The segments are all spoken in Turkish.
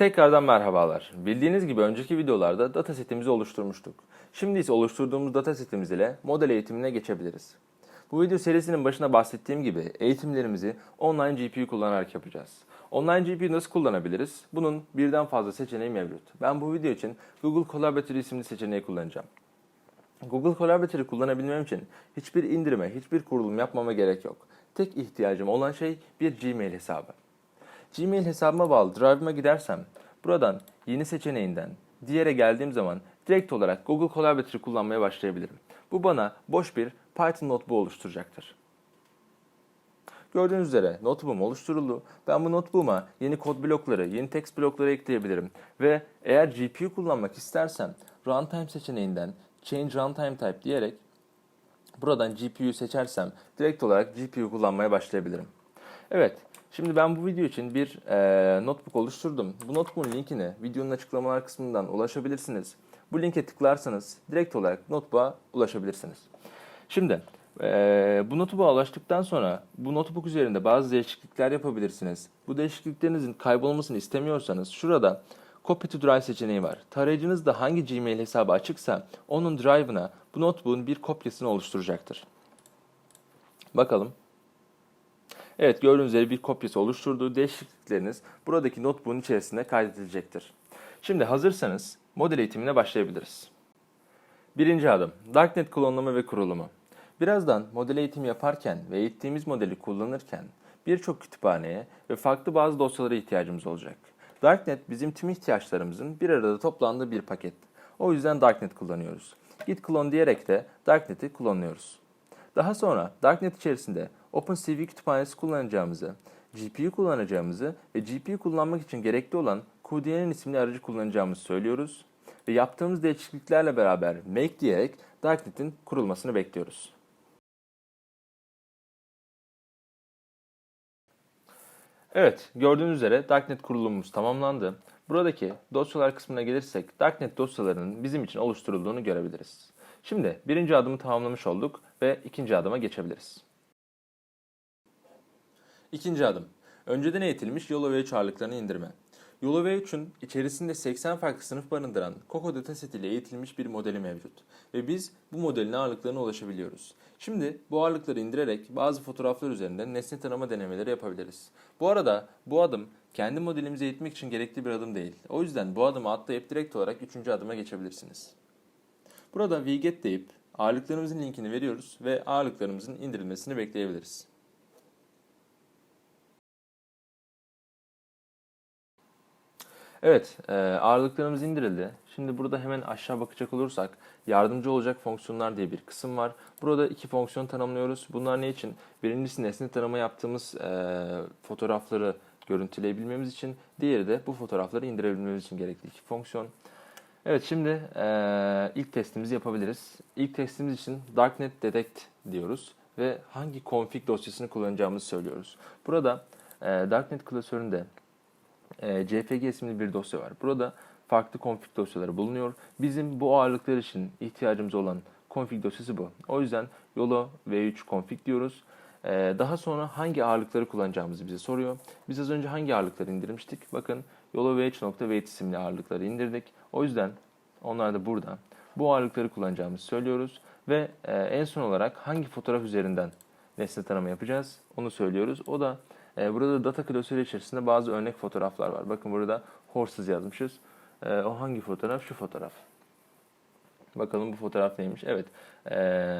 Tekrardan merhabalar. Bildiğiniz gibi önceki videolarda datasetimizi oluşturmuştuk. Şimdi ise oluşturduğumuz datasetimiz ile model eğitimine geçebiliriz. Bu video serisinin başında bahsettiğim gibi eğitimlerimizi online GPU kullanarak yapacağız. Online GPU nasıl kullanabiliriz? Bunun birden fazla seçeneği mevcut. Ben bu video için Google Collaborator isimli seçeneği kullanacağım. Google Collaborator'ı kullanabilmem için hiçbir indirime, hiçbir kurulum yapmama gerek yok. Tek ihtiyacım olan şey bir Gmail hesabı. Gmail hesabıma bağlı Drive'ıma gidersem buradan yeni seçeneğinden diğere geldiğim zaman direkt olarak Google Collaborator'ı kullanmaya başlayabilirim. Bu bana boş bir Python notebook oluşturacaktır. Gördüğünüz üzere notebook'um oluşturuldu. Ben bu notebook'uma yeni kod blokları, yeni text blokları ekleyebilirim. Ve eğer GPU kullanmak istersem runtime seçeneğinden change runtime type diyerek buradan GPU'yu seçersem direkt olarak GPU kullanmaya başlayabilirim. Evet, şimdi ben bu video için bir e, notebook oluşturdum. Bu notebook'un linkini videonun açıklamalar kısmından ulaşabilirsiniz. Bu linke tıklarsanız direkt olarak notebook'a ulaşabilirsiniz. Şimdi e, bu notebook'a ulaştıktan sonra bu notebook üzerinde bazı değişiklikler yapabilirsiniz. Bu değişikliklerinizin kaybolmasını istemiyorsanız şurada Copy to Drive seçeneği var. Tarayıcınızda hangi Gmail hesabı açıksa onun drive'ına bu notebook'un bir kopyasını oluşturacaktır. Bakalım. Evet gördüğünüz üzere bir kopyası oluşturduğu değişiklikleriniz buradaki notebook'un içerisinde kaydedilecektir. Şimdi hazırsanız model eğitimine başlayabiliriz. Birinci adım Darknet klonlama ve kurulumu. Birazdan model eğitimi yaparken ve eğittiğimiz modeli kullanırken birçok kütüphaneye ve farklı bazı dosyalara ihtiyacımız olacak. Darknet bizim tüm ihtiyaçlarımızın bir arada toplandığı bir paket. O yüzden Darknet kullanıyoruz. Git clone diyerek de Darknet'i kullanıyoruz. Daha sonra Darknet içerisinde OpenCV kütüphanesi kullanacağımızı, GPU kullanacağımızı ve GPU kullanmak için gerekli olan QDNN isimli aracı kullanacağımızı söylüyoruz. Ve yaptığımız değişikliklerle beraber make diyerek Darknet'in kurulmasını bekliyoruz. Evet, gördüğünüz üzere Darknet kurulumumuz tamamlandı. Buradaki dosyalar kısmına gelirsek Darknet dosyalarının bizim için oluşturulduğunu görebiliriz. Şimdi birinci adımı tamamlamış olduk ve ikinci adıma geçebiliriz. İkinci adım. Önceden eğitilmiş YOLO V3 ağırlıklarını indirme. YOLO V3'ün içerisinde 80 farklı sınıf barındıran Coco dataset ile eğitilmiş bir modeli mevcut. Ve biz bu modelin ağırlıklarına ulaşabiliyoruz. Şimdi bu ağırlıkları indirerek bazı fotoğraflar üzerinde nesne tanıma denemeleri yapabiliriz. Bu arada bu adım kendi modelimizi eğitmek için gerekli bir adım değil. O yüzden bu adımı atlayıp direkt olarak üçüncü adıma geçebilirsiniz. Burada wget deyip ağırlıklarımızın linkini veriyoruz ve ağırlıklarımızın indirilmesini bekleyebiliriz. Evet, e, ağırlıklarımız indirildi. Şimdi burada hemen aşağı bakacak olursak yardımcı olacak fonksiyonlar diye bir kısım var. Burada iki fonksiyon tanımlıyoruz. Bunlar ne için? Birincisi nesne tanıma yaptığımız e, fotoğrafları görüntüleyebilmemiz için. Diğeri de bu fotoğrafları indirebilmemiz için gerekli iki fonksiyon. Evet şimdi e, ilk testimizi yapabiliriz. İlk testimiz için Darknet Detect diyoruz ve hangi config dosyasını kullanacağımızı söylüyoruz. Burada e, Darknet klasöründe e, CFG isimli bir dosya var. Burada farklı config dosyaları bulunuyor. Bizim bu ağırlıklar için ihtiyacımız olan config dosyası bu. O yüzden YOLO V3 config diyoruz. E, daha sonra hangi ağırlıkları kullanacağımızı bize soruyor. Biz az önce hangi ağırlıkları indirmiştik? Bakın YOLO V3.wait isimli ağırlıkları indirdik. O yüzden onlar da burada. Bu ağırlıkları kullanacağımızı söylüyoruz. Ve e, en son olarak hangi fotoğraf üzerinden nesne tanıma yapacağız onu söylüyoruz. O da burada data klasörü içerisinde bazı örnek fotoğraflar var. Bakın burada horses yazmışız. E, o hangi fotoğraf? Şu fotoğraf. Bakalım bu fotoğraf neymiş? Evet. E,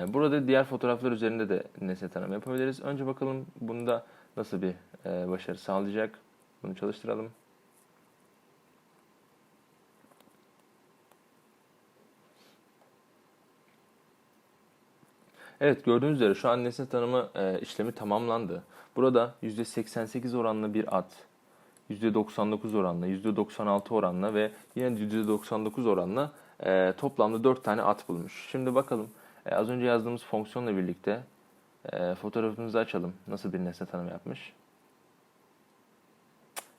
burada diğer fotoğraflar üzerinde de nesne tanıma yapabiliriz. Önce bakalım bunda nasıl bir e, başarı sağlayacak. Bunu çalıştıralım. Evet gördüğünüz üzere şu an nesne tanıma e, işlemi tamamlandı. Burada %88 oranlı bir ad, %99 oranla, %96 oranla ve yine %99 oranla e, toplamda 4 tane at bulmuş. Şimdi bakalım e, az önce yazdığımız fonksiyonla birlikte e, fotoğrafımızı açalım. Nasıl bir nesne tanımı yapmış.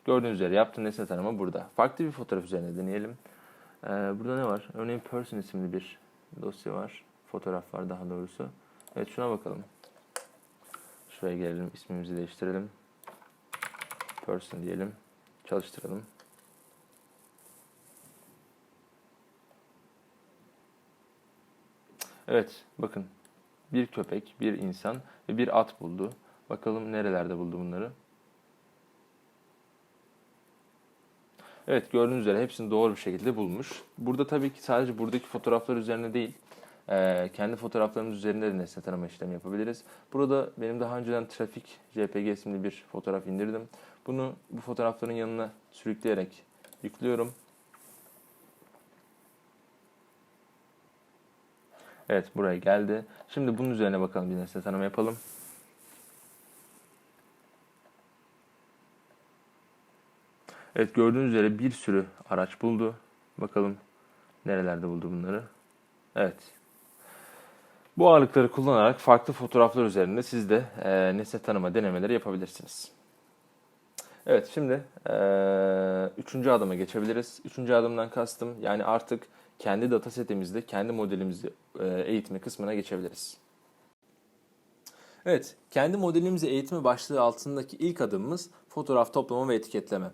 Gördüğünüz üzere yaptığı nesne tanımı burada. Farklı bir fotoğraf üzerine deneyelim. E, burada ne var? Örneğin person isimli bir dosya var. Fotoğraf var daha doğrusu. Evet şuna bakalım. Şuraya gelelim. ismimizi değiştirelim. Person diyelim. Çalıştıralım. Evet bakın bir köpek, bir insan ve bir at buldu. Bakalım nerelerde buldu bunları? Evet gördüğünüz üzere hepsini doğru bir şekilde bulmuş. Burada tabii ki sadece buradaki fotoğraflar üzerine değil, eee, kendi fotoğraflarımız üzerinde de nesne tanıma işlemi yapabiliriz. Burada benim daha önceden trafik JPG isimli bir fotoğraf indirdim. Bunu bu fotoğrafların yanına sürükleyerek yüklüyorum. Evet buraya geldi. Şimdi bunun üzerine bakalım bir nesne tanıma yapalım. Evet gördüğünüz üzere bir sürü araç buldu. Bakalım nerelerde buldu bunları. Evet. Bu ağırlıkları kullanarak farklı fotoğraflar üzerinde siz de e, nesne tanıma denemeleri yapabilirsiniz. Evet şimdi e, üçüncü adıma geçebiliriz. Üçüncü adımdan kastım yani artık kendi datasetimizde kendi modelimizi e, eğitme kısmına geçebiliriz. Evet, kendi modelimizi eğitme başlığı altındaki ilk adımımız fotoğraf toplama ve etiketleme.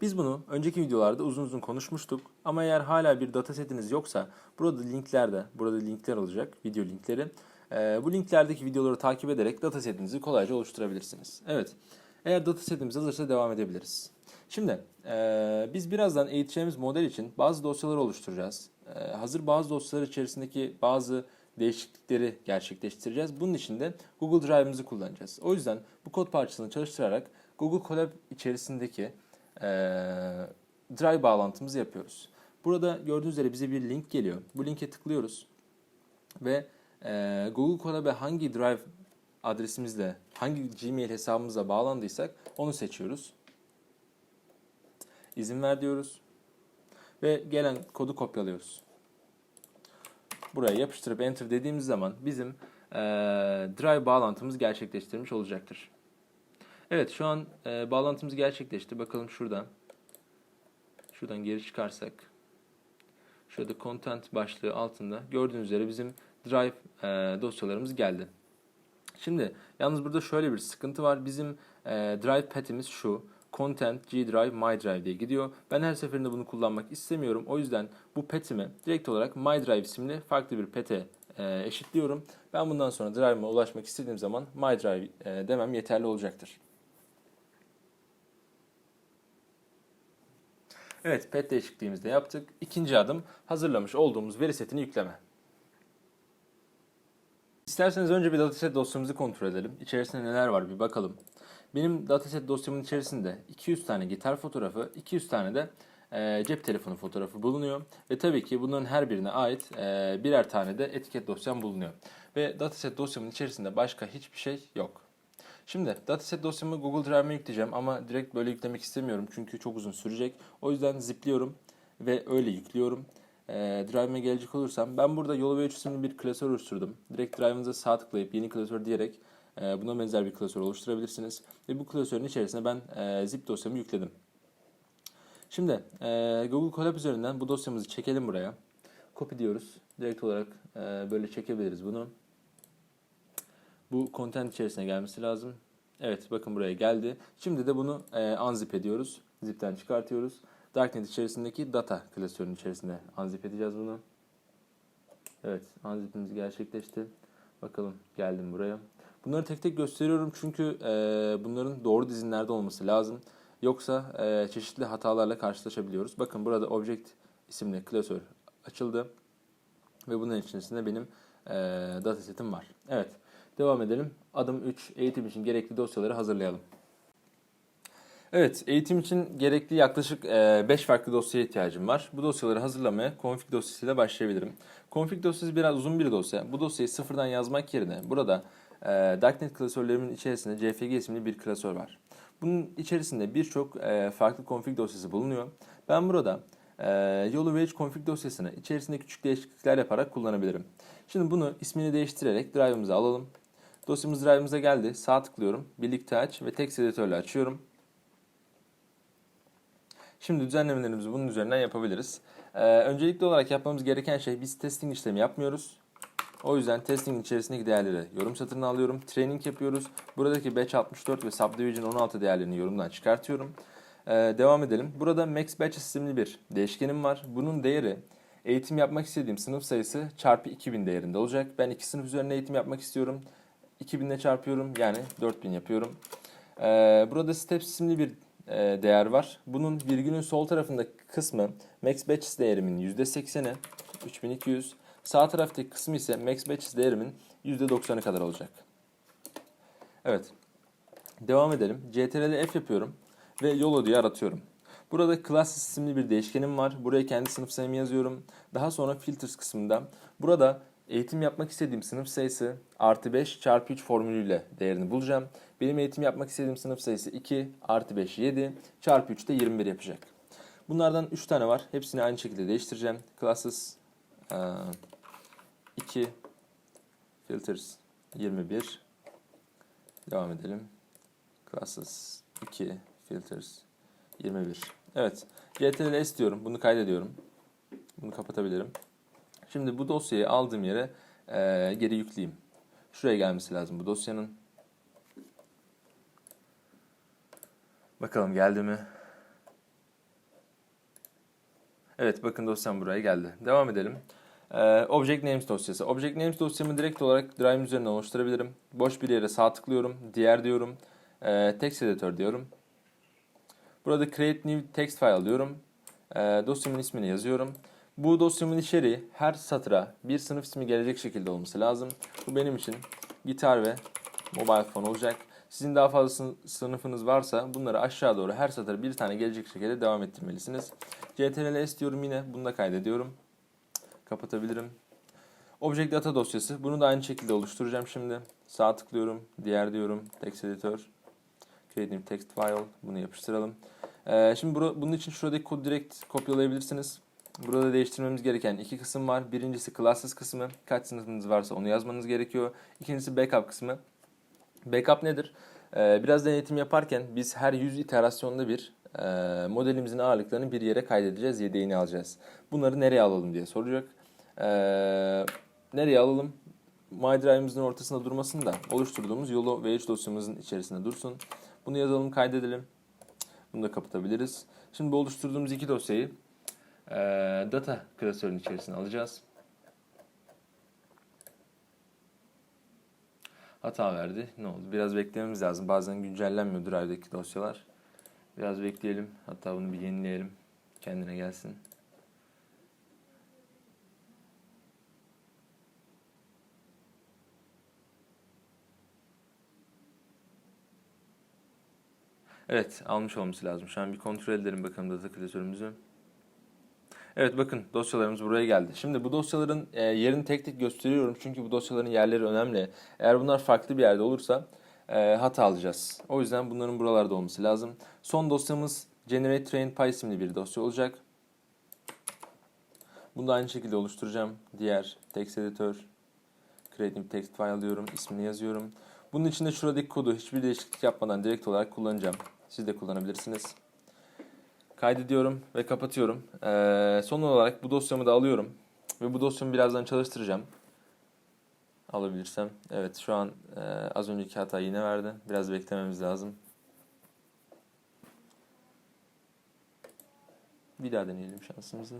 Biz bunu önceki videolarda uzun uzun konuşmuştuk ama eğer hala bir datasetiniz yoksa burada linklerde, burada linkler olacak, video linkleri. Ee, bu linklerdeki videoları takip ederek datasetinizi kolayca oluşturabilirsiniz. Evet, eğer datasetimiz hazırsa devam edebiliriz. Şimdi ee, biz birazdan eğiteceğimiz model için bazı dosyaları oluşturacağız. Ee, hazır bazı dosyalar içerisindeki bazı değişiklikleri gerçekleştireceğiz. Bunun için de Google Drive'ımızı kullanacağız. O yüzden bu kod parçasını çalıştırarak Google Colab içerisindeki eee, Drive bağlantımızı yapıyoruz. Burada gördüğünüz üzere bize bir link geliyor. Bu linke tıklıyoruz ve eee, Google Colab'e hangi Drive adresimizle, hangi Gmail hesabımıza bağlandıysak onu seçiyoruz. İzin ver diyoruz ve gelen kodu kopyalıyoruz buraya yapıştırıp enter dediğimiz zaman bizim e, drive bağlantımız gerçekleştirmiş olacaktır. Evet şu an e, bağlantımız gerçekleşti. Bakalım şuradan. Şuradan geri çıkarsak. Şurada content başlığı altında gördüğünüz üzere bizim drive e, dosyalarımız geldi. Şimdi yalnız burada şöyle bir sıkıntı var. Bizim e, drive path'imiz şu. Content, G Drive, My Drive diye gidiyor. Ben her seferinde bunu kullanmak istemiyorum. O yüzden bu pet'imi direkt olarak My Drive isimli farklı bir pet'e e, eşitliyorum. Ben bundan sonra Drive'ıma ulaşmak istediğim zaman My Drive e, demem yeterli olacaktır. Evet, pet değişikliğimizi de yaptık. İkinci adım hazırlamış olduğumuz veri setini yükleme. İsterseniz önce bir dataset dosyamızı kontrol edelim. İçerisinde neler var bir bakalım. Benim dataset dosyamın içerisinde 200 tane gitar fotoğrafı, 200 tane de e, cep telefonu fotoğrafı bulunuyor. Ve tabii ki bunların her birine ait e, birer tane de etiket dosyam bulunuyor. Ve dataset dosyamın içerisinde başka hiçbir şey yok. Şimdi dataset dosyamı Google Drive'e yükleyeceğim ama direkt böyle yüklemek istemiyorum çünkü çok uzun sürecek. O yüzden zipliyorum ve öyle yüklüyorum. E, Drive'ime gelecek olursam ben burada Yolu ve isimli bir klasör oluşturdum. Direkt Drive'ınıza sağ tıklayıp yeni klasör diyerek e, buna benzer bir klasör oluşturabilirsiniz. Ve bu klasörün içerisine ben e, zip dosyamı yükledim. Şimdi e, Google Colab üzerinden bu dosyamızı çekelim buraya. Copy diyoruz. Direkt olarak e, böyle çekebiliriz bunu. Bu content içerisine gelmesi lazım. Evet bakın buraya geldi. Şimdi de bunu e, unzip ediyoruz. Zip'ten çıkartıyoruz. Darknet içerisindeki data klasörünün içerisine unzip edeceğiz bunu. Evet unzipimiz gerçekleşti. Bakalım geldim buraya. Bunları tek tek gösteriyorum çünkü e, bunların doğru dizinlerde olması lazım. Yoksa e, çeşitli hatalarla karşılaşabiliyoruz. Bakın burada object isimli klasör açıldı. Ve bunun içerisinde benim e, datasetim var. Evet. Devam edelim. Adım 3. Eğitim için gerekli dosyaları hazırlayalım. Evet, eğitim için gerekli yaklaşık 5 farklı dosyaya ihtiyacım var. Bu dosyaları hazırlamaya config dosyasıyla başlayabilirim. Config dosyası biraz uzun bir dosya. Bu dosyayı sıfırdan yazmak yerine burada e, Darknet klasörlerimin içerisinde CFG isimli bir klasör var. Bunun içerisinde birçok e, farklı config dosyası bulunuyor. Ben burada e, Yolu Wedge config dosyasını içerisinde küçük değişiklikler yaparak kullanabilirim. Şimdi bunu ismini değiştirerek drive'ımıza alalım. Dosyamız drive'ımıza geldi. Sağ tıklıyorum. Birlikte aç ve text editörle açıyorum. Şimdi düzenlemelerimizi bunun üzerinden yapabiliriz. Ee, öncelikli olarak yapmamız gereken şey biz testing işlemi yapmıyoruz. O yüzden testing içerisindeki değerleri yorum satırına alıyorum. Training yapıyoruz. Buradaki batch 64 ve subdivision 16 değerlerini yorumdan çıkartıyorum. Ee, devam edelim. Burada max batch isimli bir değişkenim var. Bunun değeri eğitim yapmak istediğim sınıf sayısı çarpı 2000 değerinde olacak. Ben iki sınıf üzerine eğitim yapmak istiyorum. 2000 ile çarpıyorum yani 4000 yapıyorum. Ee, burada steps isimli bir e, değer var. Bunun virgülün sol tarafındaki kısmı max batches değerimin %80'i 3200. Sağ taraftaki kısmı ise max batches değerimin %90'ı kadar olacak. Evet. Devam edelim. CTRL F yapıyorum ve YOLO diye aratıyorum. Burada class isimli bir değişkenim var. Buraya kendi sınıf sayımı yazıyorum. Daha sonra filters kısmında burada eğitim yapmak istediğim sınıf sayısı artı 5 çarpı 3 formülüyle değerini bulacağım. Benim eğitim yapmak istediğim sınıf sayısı 2 artı 5 7 çarpı 3 de 21 yapacak. Bunlardan 3 tane var. Hepsini aynı şekilde değiştireceğim. Classes 2 filters 21 devam edelim. Classes 2 filters 21. Evet. CTRL S diyorum. Bunu kaydediyorum. Bunu kapatabilirim. Şimdi bu dosyayı aldığım yere e, geri yükleyeyim. Şuraya gelmesi lazım bu dosyanın. Bakalım geldi mi? Evet bakın dosyam buraya geldi. Devam edelim. Ee, Object Names dosyası. Object Names dosyamı direkt olarak Drive üzerinden oluşturabilirim. Boş bir yere sağ tıklıyorum. Diğer diyorum. Ee, text Editor diyorum. Burada Create New Text File diyorum. Ee, dosyamın ismini yazıyorum. Bu dosyamın içeriği her satıra bir sınıf ismi gelecek şekilde olması lazım. Bu benim için gitar ve mobile phone olacak. Sizin daha fazla sınıfınız varsa bunları aşağı doğru her satıra bir tane gelecek şekilde devam ettirmelisiniz. CTRL S diyorum yine. Bunu da kaydediyorum. Kapatabilirim. Object Data dosyası. Bunu da aynı şekilde oluşturacağım şimdi. Sağ tıklıyorum. Diğer diyorum. Text Editor. Create New Text File. Bunu yapıştıralım. Ee, şimdi bunun için şuradaki kodu direkt kopyalayabilirsiniz. Burada değiştirmemiz gereken iki kısım var. Birincisi classes kısmı. Kaç sınıfınız varsa onu yazmanız gerekiyor. İkincisi backup kısmı. Backup nedir? Ee, biraz denetim yaparken biz her 100 iterasyonda bir e, modelimizin ağırlıklarını bir yere kaydedeceğiz, yedeğini alacağız. Bunları nereye alalım diye soracak. Ee, nereye alalım? MyDrive'ımızın ortasında durmasın da oluşturduğumuz YOLO V3 dosyamızın içerisinde dursun. Bunu yazalım, kaydedelim. Bunu da kapatabiliriz. Şimdi bu oluşturduğumuz iki dosyayı data klasörünün içerisine alacağız. Hata verdi. Ne oldu? Biraz beklememiz lazım. Bazen güncellenmiyor Drive'deki dosyalar. Biraz bekleyelim. Hatta bunu bir yenileyelim. Kendine gelsin. Evet, almış olması lazım. Şu an bir kontrol edelim bakalım data klasörümüzü. Evet bakın dosyalarımız buraya geldi. Şimdi bu dosyaların e, yerini tek tek gösteriyorum çünkü bu dosyaların yerleri önemli. Eğer bunlar farklı bir yerde olursa e, hata alacağız. O yüzden bunların buralarda olması lazım. Son dosyamız Generate Train Py isimli bir dosya olacak. Bunu da aynı şekilde oluşturacağım. Diğer text editor, create new text file diyorum, ismini yazıyorum. Bunun içinde şuradaki kodu hiçbir değişiklik yapmadan direkt olarak kullanacağım. Siz de kullanabilirsiniz. Kaydediyorum ve kapatıyorum. Ee, son olarak bu dosyamı da alıyorum. Ve bu dosyamı birazdan çalıştıracağım. Alabilirsem. Evet şu an e, az önceki hata yine verdi. Biraz beklememiz lazım. Bir daha deneyelim şansımızı.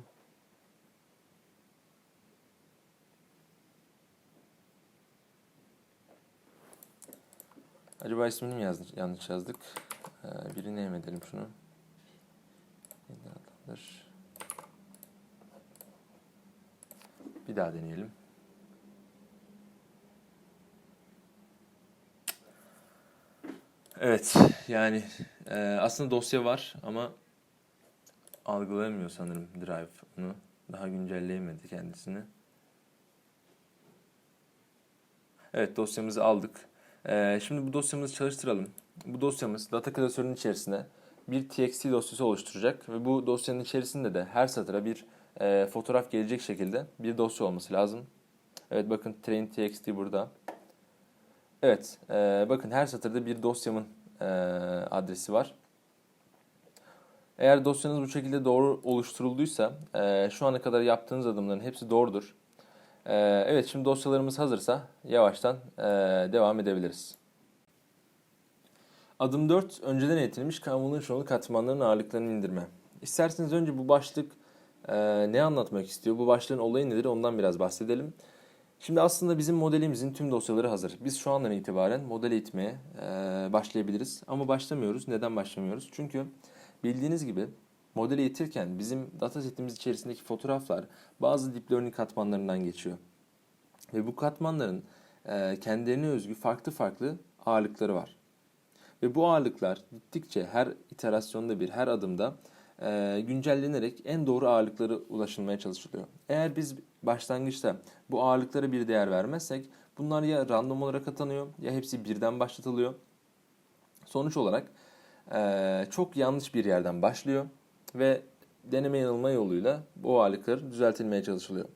Acaba ismini mi yazdık, yanlış yazdık? Ee, birini edelim şunu. Adamdır. Bir daha deneyelim. Evet, yani e, aslında dosya var ama algılayamıyor sanırım Drive onu. Daha güncelleyemedi kendisini. Evet, dosyamızı aldık. E, şimdi bu dosyamızı çalıştıralım. Bu dosyamız data klasörünün içerisinde bir txt dosyası oluşturacak ve bu dosyanın içerisinde de her satıra bir e, fotoğraf gelecek şekilde bir dosya olması lazım. Evet bakın train txt burada. Evet e, bakın her satırda bir dosyamın e, adresi var. Eğer dosyanız bu şekilde doğru oluşturulduysa e, şu ana kadar yaptığınız adımların hepsi doğrudur. E, evet şimdi dosyalarımız hazırsa yavaştan e, devam edebiliriz. Adım 4. Önceden eğitilmiş kanunun çoğunluk katmanların ağırlıklarını indirme. İsterseniz önce bu başlık Ee, ne anlatmak istiyor? Bu başlığın olayı nedir? Ondan biraz bahsedelim. Şimdi aslında bizim modelimizin tüm dosyaları hazır. Biz şu andan itibaren model eğitmeye e, başlayabiliriz. Ama başlamıyoruz. Neden başlamıyoruz? Çünkü bildiğiniz gibi model eğitirken bizim datasetimiz içerisindeki fotoğraflar bazı deep learning katmanlarından geçiyor. Ve bu katmanların e, kendilerine özgü farklı farklı ağırlıkları var. Ve bu ağırlıklar gittikçe her iterasyonda bir, her adımda e, güncellenerek en doğru ağırlıklara ulaşılmaya çalışılıyor. Eğer biz başlangıçta bu ağırlıklara bir değer vermezsek bunlar ya random olarak atanıyor ya hepsi birden başlatılıyor. Sonuç olarak e, çok yanlış bir yerden başlıyor ve deneme yanılma yoluyla bu ağırlıklar düzeltilmeye çalışılıyor.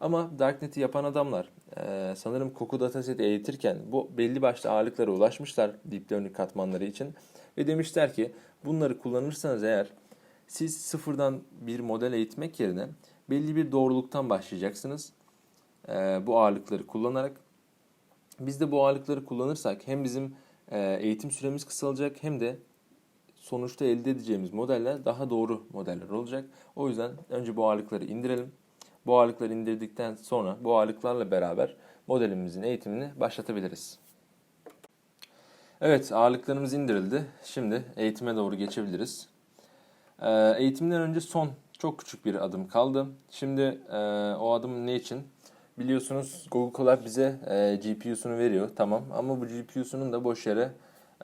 Ama Darknet'i yapan adamlar e, sanırım koku dataseti eğitirken bu belli başlı ağırlıklara ulaşmışlar deep learning katmanları için ve demişler ki bunları kullanırsanız eğer siz sıfırdan bir model eğitmek yerine belli bir doğruluktan başlayacaksınız e, bu ağırlıkları kullanarak. Biz de bu ağırlıkları kullanırsak hem bizim e, eğitim süremiz kısalacak hem de sonuçta elde edeceğimiz modeller daha doğru modeller olacak. O yüzden önce bu ağırlıkları indirelim. Bu ağırlıkları indirdikten sonra bu ağırlıklarla beraber modelimizin eğitimini başlatabiliriz. Evet ağırlıklarımız indirildi. Şimdi eğitime doğru geçebiliriz. Ee, eğitimden önce son çok küçük bir adım kaldı. Şimdi e, o adım ne için? Biliyorsunuz Google Colab bize e, GPU'sunu veriyor tamam ama bu GPU'sunun da boş yere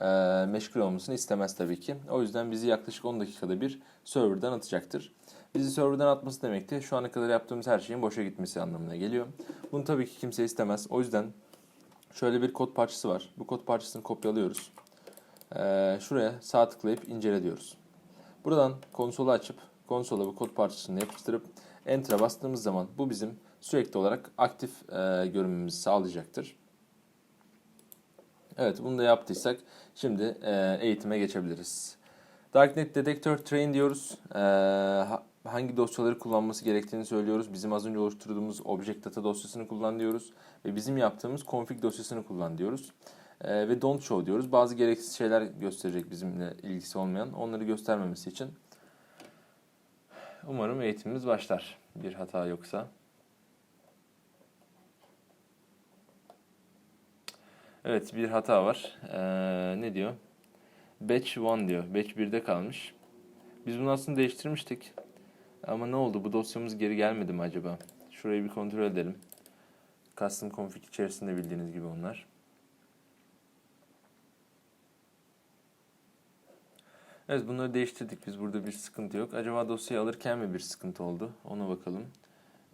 e, meşgul olmasını istemez tabii ki. O yüzden bizi yaklaşık 10 dakikada bir serverdan atacaktır. Bizi serverdan atması demek de şu ana kadar yaptığımız her şeyin boşa gitmesi anlamına geliyor. Bunu tabii ki kimse istemez. O yüzden şöyle bir kod parçası var. Bu kod parçasını kopyalıyoruz. Ee, şuraya sağ tıklayıp incele diyoruz. Buradan konsolu açıp konsola bu kod parçasını yapıştırıp Enter'a bastığımız zaman bu bizim sürekli olarak aktif e, görünmemizi sağlayacaktır. Evet bunu da yaptıysak şimdi e, eğitime geçebiliriz. Darknet Detector Train diyoruz. E, hangi dosyaları kullanması gerektiğini söylüyoruz. Bizim az önce oluşturduğumuz Object Data dosyasını kullan diyoruz. Ve bizim yaptığımız config dosyasını kullan diyoruz. E, ve don't show diyoruz. Bazı gereksiz şeyler gösterecek bizimle ilgisi olmayan. Onları göstermemesi için. Umarım eğitimimiz başlar. Bir hata yoksa. Evet bir hata var. Ee, ne diyor? Batch 1 diyor. Batch 1'de kalmış. Biz bunu aslında değiştirmiştik. Ama ne oldu? Bu dosyamız geri gelmedi mi acaba? Şurayı bir kontrol edelim. Custom config içerisinde bildiğiniz gibi onlar. Evet bunları değiştirdik. Biz burada bir sıkıntı yok. Acaba dosyayı alırken mi bir sıkıntı oldu? Ona bakalım.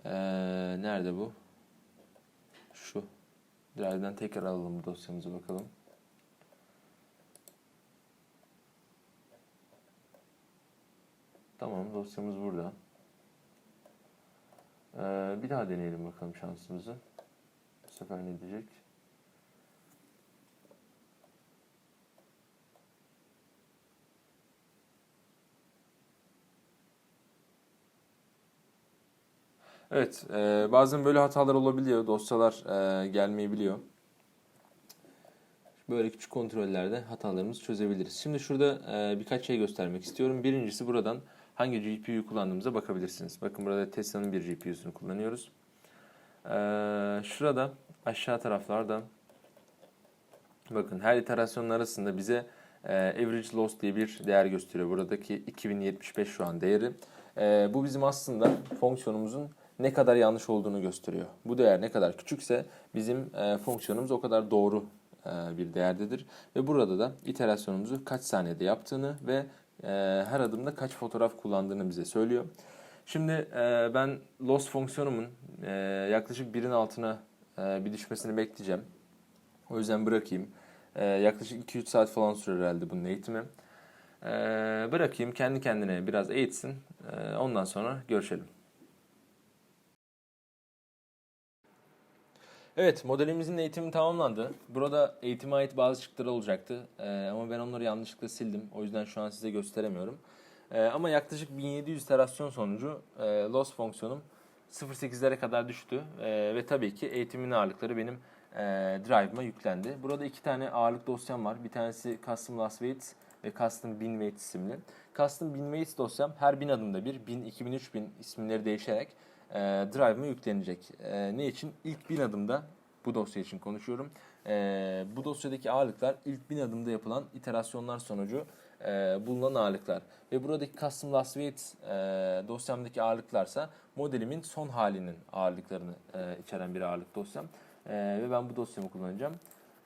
Ee, nerede bu? Şu. Drive'den tekrar alalım bu dosyamıza bakalım. Tamam dosyamız burada. Ee, bir daha deneyelim bakalım şansımızı. Bu sefer ne diyecek? Evet, e, bazen böyle hatalar olabiliyor. Dosyalar e, gelmeyebiliyor. Böyle küçük kontrollerde hatalarımızı çözebiliriz. Şimdi şurada e, birkaç şey göstermek istiyorum. Birincisi buradan hangi GPU'yu kullandığımıza bakabilirsiniz. Bakın burada Tesla'nın bir GPU'sunu kullanıyoruz. E, şurada aşağı taraflarda bakın her iterasyonun arasında bize e, average loss diye bir değer gösteriyor. Buradaki 2075 şu an değeri. E, bu bizim aslında fonksiyonumuzun ne kadar yanlış olduğunu gösteriyor. Bu değer ne kadar küçükse bizim e, fonksiyonumuz o kadar doğru e, bir değerdedir. Ve burada da iterasyonumuzu kaç saniyede yaptığını ve e, her adımda kaç fotoğraf kullandığını bize söylüyor. Şimdi e, ben loss fonksiyonumun e, yaklaşık birin altına e, bir düşmesini bekleyeceğim. O yüzden bırakayım. Yaklaşık 2-3 saat falan sürer herhalde bunun eğitimi. Bırakayım kendi kendine biraz eğitsin. Ondan sonra görüşelim. Evet, modelimizin eğitimi tamamlandı. Burada eğitime ait bazı çıktılar olacaktı. Ee, ama ben onları yanlışlıkla sildim. O yüzden şu an size gösteremiyorum. Ee, ama yaklaşık 1700 iterasyon sonucu e, loss fonksiyonum 0.8'lere kadar düştü. Ee, ve tabii ki eğitimin ağırlıkları benim e, drive'ıma yüklendi. Burada iki tane ağırlık dosyam var. Bir tanesi Custom Last Weights, ve custom bin weight isimli. Custom bin weight dosyam her bin adımda bir 1000, 2000, 3000 isimleri değişerek e, drive'ıma yüklenecek. E, ne için? İlk bin adımda bu dosya için konuşuyorum. E, bu dosyadaki ağırlıklar ilk bin adımda yapılan iterasyonlar sonucu e, bulunan ağırlıklar. Ve buradaki custom last weight e, dosyamdaki ağırlıklarsa modelimin son halinin ağırlıklarını e, içeren bir ağırlık dosyam. E, ve ben bu dosyamı kullanacağım.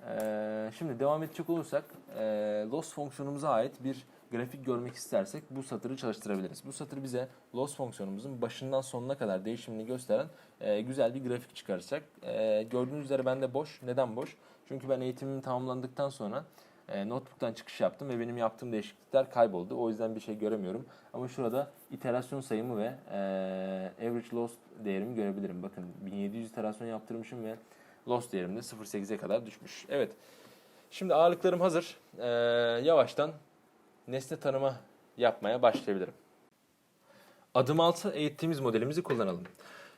E, şimdi devam edecek olursak e, loss fonksiyonumuza ait bir grafik görmek istersek bu satırı çalıştırabiliriz. Bu satır bize loss fonksiyonumuzun başından sonuna kadar değişimini gösteren e, güzel bir grafik çıkaracak. E, gördüğünüz üzere bende boş. Neden boş? Çünkü ben eğitimim tamamlandıktan sonra e, notebook'tan çıkış yaptım ve benim yaptığım değişiklikler kayboldu. O yüzden bir şey göremiyorum. Ama şurada iterasyon sayımı ve e, average loss değerimi görebilirim. Bakın 1700 iterasyon yaptırmışım ve loss değerim de 0.8'e kadar düşmüş. Evet. Şimdi ağırlıklarım hazır. E, yavaştan nesne tanıma yapmaya başlayabilirim. Adım 6 eğittiğimiz modelimizi kullanalım.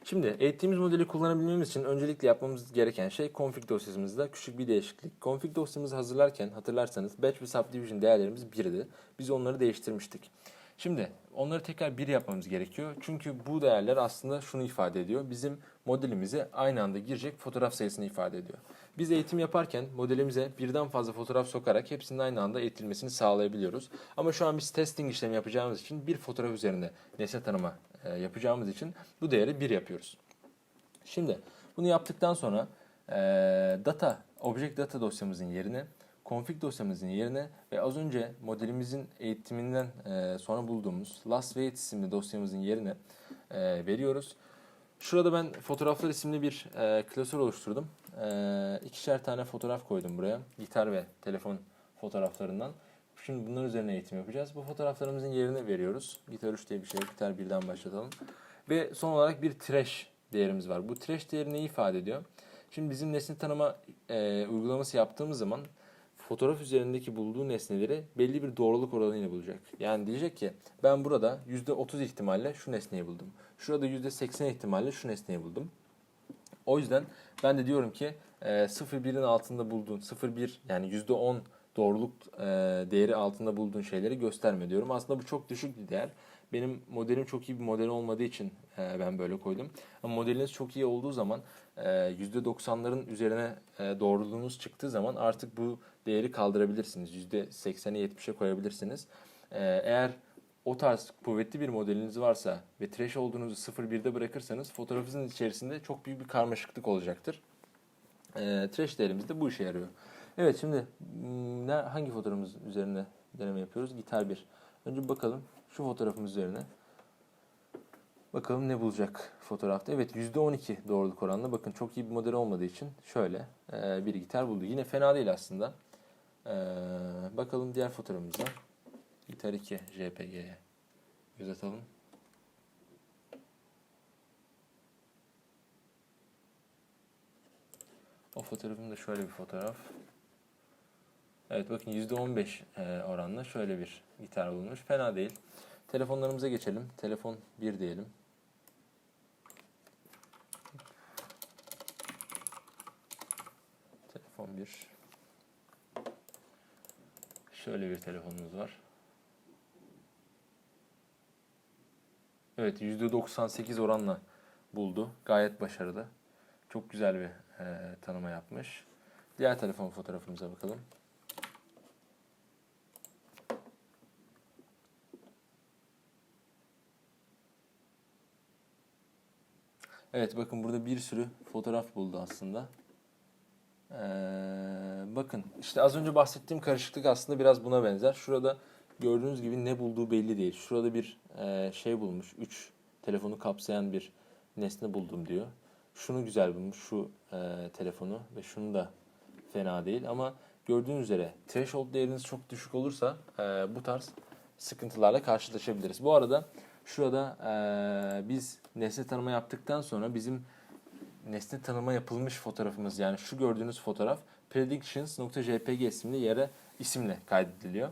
Şimdi eğittiğimiz modeli kullanabilmemiz için öncelikle yapmamız gereken şey config dosyamızda küçük bir değişiklik. Config dosyamızı hazırlarken hatırlarsanız batch ve subdivision değerlerimiz 1'di. Biz onları değiştirmiştik. Şimdi onları tekrar 1 yapmamız gerekiyor. Çünkü bu değerler aslında şunu ifade ediyor. Bizim modelimize aynı anda girecek fotoğraf sayısını ifade ediyor. Biz eğitim yaparken modelimize birden fazla fotoğraf sokarak hepsinin aynı anda eğitilmesini sağlayabiliyoruz. Ama şu an biz testing işlemi yapacağımız için bir fotoğraf üzerinde nesne tanıma e, yapacağımız için bu değeri 1 yapıyoruz. Şimdi bunu yaptıktan sonra e, data, object data dosyamızın yerine config dosyamızın yerine ve az önce modelimizin eğitiminden e, sonra bulduğumuz last weight isimli dosyamızın yerine e, veriyoruz. Şurada ben fotoğraflar isimli bir e, klasör oluşturdum. E, ikişer tane fotoğraf koydum buraya. Gitar ve telefon fotoğraflarından. Şimdi bunların üzerine eğitim yapacağız. Bu fotoğraflarımızın yerine veriyoruz. Gitar 3 diye bir şey. Gitar 1'den başlatalım. Ve son olarak bir trash değerimiz var. Bu trash değeri neyi ifade ediyor? Şimdi bizim nesne tanıma e, uygulaması yaptığımız zaman fotoğraf üzerindeki bulduğu nesneleri belli bir doğruluk oranıyla bulacak. Yani diyecek ki ben burada %30 ihtimalle şu nesneyi buldum. Şurada %80 ihtimalle şu nesneyi buldum. O yüzden ben de diyorum ki e, 0.1'in altında bulduğun 0.1 yani %10 doğruluk e, değeri altında bulduğun şeyleri gösterme diyorum. Aslında bu çok düşük bir değer. Benim modelim çok iyi bir model olmadığı için e, ben böyle koydum. Ama modeliniz çok iyi olduğu zaman e, %90'ların üzerine e, doğruluğunuz çıktığı zaman artık bu değeri kaldırabilirsiniz. %80'e 70'e koyabilirsiniz. E, eğer o tarz kuvvetli bir modeliniz varsa ve trash olduğunuzu 0.1'de bırakırsanız fotoğrafınızın içerisinde çok büyük bir karmaşıklık olacaktır. E, trash değerimiz de bu işe yarıyor. Evet şimdi hmm, ne, hangi fotoğrafımız üzerine deneme yapıyoruz? Gitar 1. Önce bakalım şu fotoğrafımız üzerine. Bakalım ne bulacak fotoğrafta. Evet %12 doğruluk oranında. Bakın çok iyi bir model olmadığı için şöyle e, bir gitar buldu. Yine fena değil aslında. E, bakalım diğer fotoğrafımıza. Gitar 2 JPG'ye göz atalım. O fotoğrafım da şöyle bir fotoğraf. Evet bakın %15 e, oranla şöyle bir gitar bulunmuş. Fena değil. Telefonlarımıza geçelim. Telefon 1 diyelim. Telefon 1. Şöyle bir telefonumuz var. Evet %98 oranla buldu. Gayet başarılı. Çok güzel bir e, tanıma yapmış. Diğer telefon fotoğrafımıza bakalım. Evet bakın burada bir sürü fotoğraf buldu aslında. Ee, bakın işte az önce bahsettiğim karışıklık aslında biraz buna benzer. Şurada gördüğünüz gibi ne bulduğu belli değil. Şurada bir e, şey bulmuş. 3 telefonu kapsayan bir nesne buldum diyor. Şunu güzel bulmuş şu e, telefonu ve şunu da fena değil ama gördüğünüz üzere threshold değeriniz çok düşük olursa e, bu tarz sıkıntılarla karşılaşabiliriz. Bu arada şurada e, biz nesne tanıma yaptıktan sonra bizim nesne tanıma yapılmış fotoğrafımız yani şu gördüğünüz fotoğraf predictions.jpg isimli yere isimle kaydediliyor.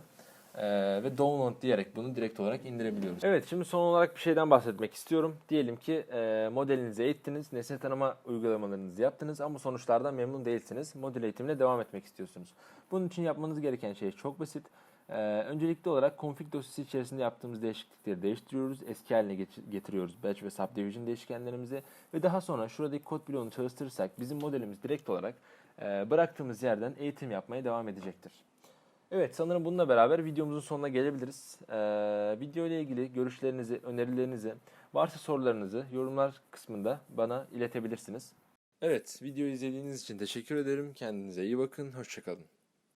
Ee, ve download diyerek bunu direkt olarak indirebiliyoruz. Evet şimdi son olarak bir şeyden bahsetmek istiyorum. Diyelim ki e, modelinizi eğittiniz, nesne tanıma uygulamalarınızı yaptınız ama sonuçlardan memnun değilsiniz. Model eğitimine devam etmek istiyorsunuz. Bunun için yapmanız gereken şey çok basit. Ee, öncelikli olarak config dosyası içerisinde yaptığımız değişiklikleri değiştiriyoruz. Eski haline getiriyoruz batch ve subdivision değişkenlerimizi. Ve daha sonra şuradaki kod bloğunu çalıştırırsak bizim modelimiz direkt olarak e, bıraktığımız yerden eğitim yapmaya devam edecektir. Evet sanırım bununla beraber videomuzun sonuna gelebiliriz. Ee, video ile ilgili görüşlerinizi, önerilerinizi, varsa sorularınızı yorumlar kısmında bana iletebilirsiniz. Evet videoyu izlediğiniz için teşekkür ederim. Kendinize iyi bakın. Hoşçakalın.